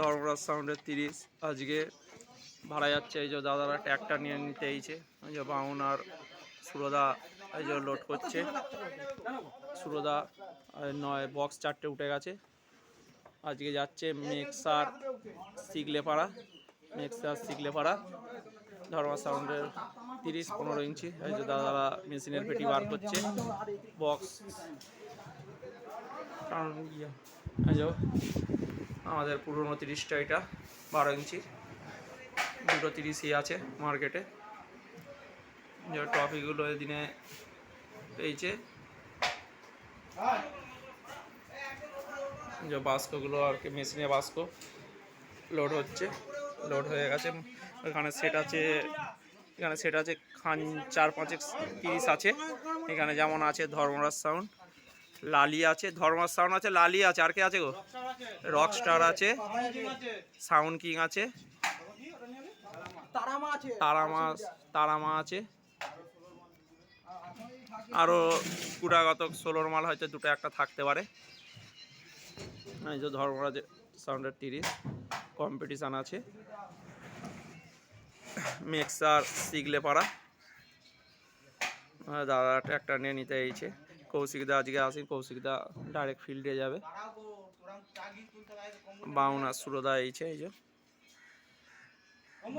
ধর্মরাজ সাউন্ডের তিরিশ। আজকে ভাড়া যাচ্ছে, এই যে দাদারা ট্র্যাক্টর নিয়ে নিতে এইছে এই যে বাউন আর সুরদা এই যে লোড করছে। সুরদা নয় বক্স চারটে উঠে গেছে। আজকে যাচ্ছে মেক্সার সিগলেপাড়া। মেক্সার সিগলেপাড়া ধর্মা সাউন্ডের তিরিশ, পনেরো ইঞ্চি। এই যে দাদারা মেশিনের পেটি বার করছে। বক্স কারণ ইয়ে। আমাদের পুরনো তিরিশটা এটা, বারো ইঞ্চি দুটো তিরিশই আছে মার্কেটে। যে টপিকগুলো এদিনে পেয়েছে। যে বাস্কগুলো আর কি মেশিনে বাস্ক লোড হচ্ছে, লোড হয়ে গেছে। এখানে সেট আছে, এখানে সেট আছে খান চার পাঁচেক তিরিশ আছে। এখানে যেমন আছে ধর্মরাজ সাউন্ড লালি আছে ধর্মরাজ সাউন্ড আছে, লালি আছে, আর কে আছে গো? রক স্টার আছে সাউন্ড কিং আছে, তারামা তারামা আছে আরও কুড়াগত ষোলোর মাল হয়তো দুটো একটা থাকতে পারে। এই যে ধর্মরাজ সাউন্ডের তিরিশ কম্পিটিশান আছে। মিক্সার সিগলে পাড়া দাদা, একটা নিয়ে নিতে এইছে কৌশিকদা আজকে আসেন কৌশিকদা ডাইরেক্ট ফিল্ডে যাবে। বাউনা সুরদা এই যে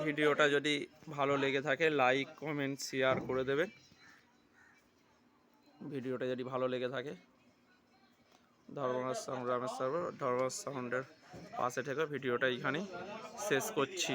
ভিডিওটা যদি ভালো লেগে থাকে লাইক কমেন্ট শেয়ার করে দেবেন। ভিডিওটা যদি ভালো লেগে থাকে, ধর্মনাথ সাউন্ড রামেশ্বর ধর্মনাথ সাউন্ডের পাশে থেকে ভিডিওটা এইখানেই শেষ করছি।